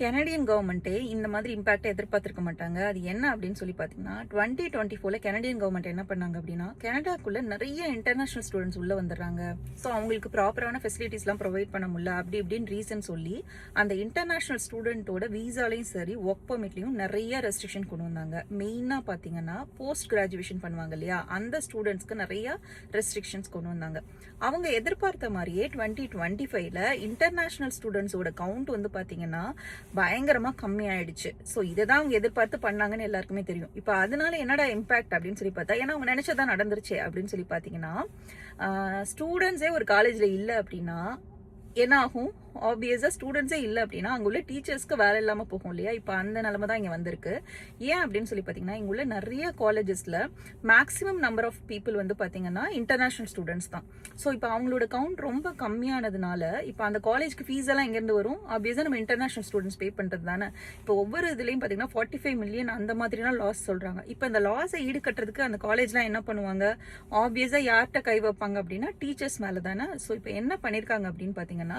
Canadian கவர்மெண்ட்டே இந்த மாதிரி இம்பாக்டை எதிர்பார்த்துருக்க மாட்டாங்க. அது என்ன அப்படின்னு சொல்லி பார்த்தீங்கன்னா டுவெண்ட்டி டுவெண்ட்டி ஃபோரில் கெனடியன் கவர்மெண்ட் என்ன பண்ணாங்க அப்படின்னா கனடாக்குள்ளே நிறைய இன்டர்நேஷனல் ஸ்டூடெண்ட்ஸ் உள்ளே வந்துடுறாங்க. ஸோ அவங்களுக்கு ப்ராப்பரான ஃபெசிலிட்டிஸ்லாம் ப்ரொவைட் பண்ண முடியல அப்படி இப்படின்னு ரீசன் சொல்லி அந்த இன்டர்நேஷனல் ஸ்டூடெண்ட்டோட வீசாலையும் சரி ஒர்க் பர்மிட்லையும் நிறைய ரெஸ்ட்ரிக்ஷன் கொண்டு வந்தாங்க. மெயினாக பார்த்தீங்கன்னா போஸ்ட் கிராஜுவேஷன் பண்ணுவாங்க இல்லையா? அந்த ஸ்டூடெண்ட்ஸ்க்கு நிறைய ரெஸ்ட்ரிக்ஷன்ஸ் கொண்டு வந்தாங்க. அவங்க எதிர்பார்த்த மாதிரியே டுவெண்ட்டி டுவெண்ட்டி ஃபைவ்ல இன்டர்நேஷனல் ஸ்டூடெண்ட்ஸோட கவுண்ட் வந்து பார்த்தீங்கன்னா பயங்கரமா கம்மியாயிடுச்சு. ஸோ இதை தான் அவங்க எதிர்பார்த்து பண்ணாங்கன்னு எல்லாருக்குமே தெரியும். இப்போ அதனால என்னடா இம்பாக்ட் அப்படின்னு சொல்லி பார்த்தா ஏன்னா அவங்க நினைச்சதான் நடந்துருச்சு அப்படின்னு சொல்லி பார்த்தீங்கன்னா ஸ்டூடெண்ட்ஸே ஒரு காலேஜில் இல்லை அப்படின்னா என்ன ஆகும்? ஆப்வியஸாக ஸ்டூடெண்ட்ஸே இல்லை அப்படின்னா அங்கே உள்ள டீச்சர்ஸ்க்கு வேலை இல்லாமல் போகும் இல்லையா? இப்போ அந்த நிலமை தான் இங்கே வந்திருக்கு. ஏன் அப்படின்னு சொல்லி பார்த்தீங்கன்னா இங்கே உள்ள நிறைய காலேஜஸில் மேக்ஸிமம் நம்பர் ஆஃப் பீப்புள் வந்து பார்த்தீங்கன்னா இன்டர்நேஷ்னல் ஸ்டூடெண்ட்ஸ் தான். ஸோ இப்போ அவங்களோட கவுண்ட் ரொம்ப கம்மியானதுனால இப்போ அந்த காலேஜ்க்கு ஃபீஸ் எல்லாம் எங்கேருந்து வரும்? ஆப்வியஸாக நம்ம இன்டர்நேஷ்னல் ஸ்டூடெண்ட்ஸ் பே பண்ணுறது தானே. இப்போ ஒவ்வொரு இதுலேயும் பார்த்தீங்கன்னா ஃபார்ட்டி ஃபைவ் மில்லியன் அந்த மாதிரிலாம் லாஸ் சொல்கிறாங்க இப்போ இந்த லாஸை ஈடுகட்டுறதுக்கு அந்த காலேஜ்லாம் என்ன பண்ணுவாங்க? ஆப்வியஸாக யார்கிட்ட கை வைப்பாங்க அப்படின்னா டீச்சர்ஸ் மேலே தானே ஸோ இப்போ என்ன பண்ணியிருக்காங்க அப்படின்னு பார்த்தீங்கன்னா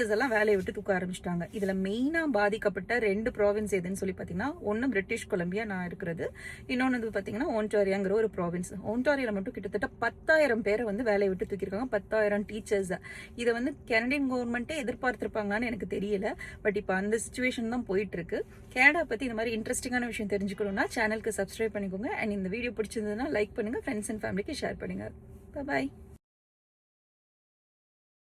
டீச்சர்ஸ் எல்லாம் வேலையை விட்டு தூக்க ஆரம்பிச்சிட்டாங்க. இதில் மெயினாக பாதிக்கப்பட்ட ரெண்டு ப்ராவின்ஸ் எதுன்னு சொல்லி பார்த்தீங்கன்னா ஒன்று பிரிட்டிஷ் கொலம்பியா நான் இருக்கிறது. இன்னொன்று வந்து பார்த்தீங்கன்னா ஓன்டாரியாங்கிற ஒரு ப்ராவின்ஸ் ஓன்டாரியாவில் மட்டும் கிட்டத்தட்ட பத்தாயிரம் பேரை வந்து வேலையை விட்டு தூக்கியிருக்காங்க. பத்தாயிரம் டீச்சர்ஸ் இதை வந்து கனடியன் கவர்மெண்ட்டே எதிர்பார்த்திருப்பாங்களான்னு எனக்கு தெரியல. பட் இப்போ அந்த சுச்சுவேஷன் தான் போயிட்டு இருக்கு பற்றி இந்த மாதிரி இன்ட்ரெஸ்டிங்கான விஷயம் தெரிஞ்சுக்கணும்னா சேனலுக்கு சப்ஸ்கிரைப் பண்ணிக்கோங்க. அண்ட் இந்த வீடியோ பிடிச்சிருந்ததுன்னா லைக் பண்ணுங்க. ஃப்ரெண்ட்ஸ் அண்ட் ஃபேமிலிக்கு ஷேர் பண்ணுங்க. பாய்